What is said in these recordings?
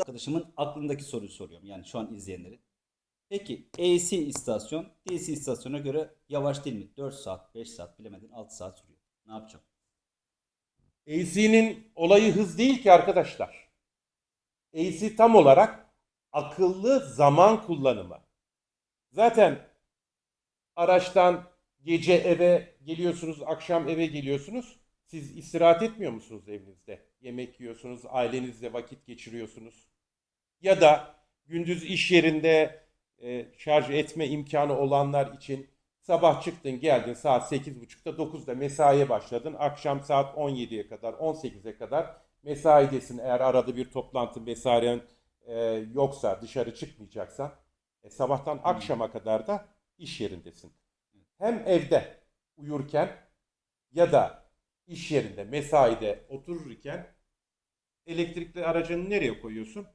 arkadaşımın aklındaki soruyu soruyorum. Yani şu an izleyenlerin. Peki AC istasyon DC istasyona göre yavaş değil mi? 4 saat, 5 saat bilemedin 6 saat sürüyor. Ne yapacağım? AC'nin olayı hız değil ki arkadaşlar. AC tam olarak akıllı zaman kullanımı. Zaten araçtan gece eve geliyorsunuz, akşam eve geliyorsunuz. Siz istirahat etmiyor musunuz evinizde? Yemek yiyorsunuz, ailenizle vakit geçiriyorsunuz. Ya da gündüz iş yerinde e, şarj etme imkanı olanlar için sabah çıktın geldin saat 8.30'da 9'da mesaiye başladın. Akşam saat 17'ye kadar 18'e kadar mesaidesin. Eğer arada bir toplantı vesairen e, yoksa dışarı çıkmayacaksan e, sabahtan akşama kadar da iş yerindesin. Hem evde uyurken ya da iş yerinde mesaide otururken elektrikli aracını nereye koyuyorsun?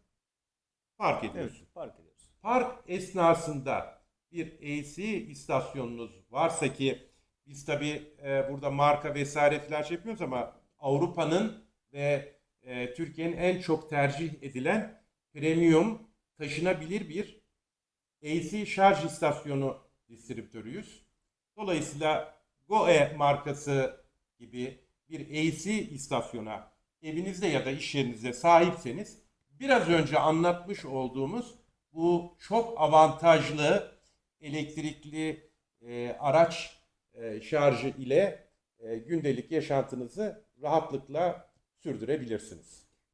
Park ediyorsun. Evet, fark ediyoruz. Park esnasında bir AC istasyonunuz varsa ki biz tabi burada marka vesaire falan şey yapmıyoruz ama Avrupa'nın ve e, Türkiye'nin en çok tercih edilen premium taşınabilir bir AC şarj istasyonu distribütörüyüz. Dolayısıyla GoE markası gibi bir AC istasyona evinizde ya da iş yerinizde sahipseniz biraz önce anlatmış olduğumuz bu çok avantajlı elektrikli e, araç e, şarjı ile e, gündelik yaşantınızı rahatlıkla sürdürebilirsiniz.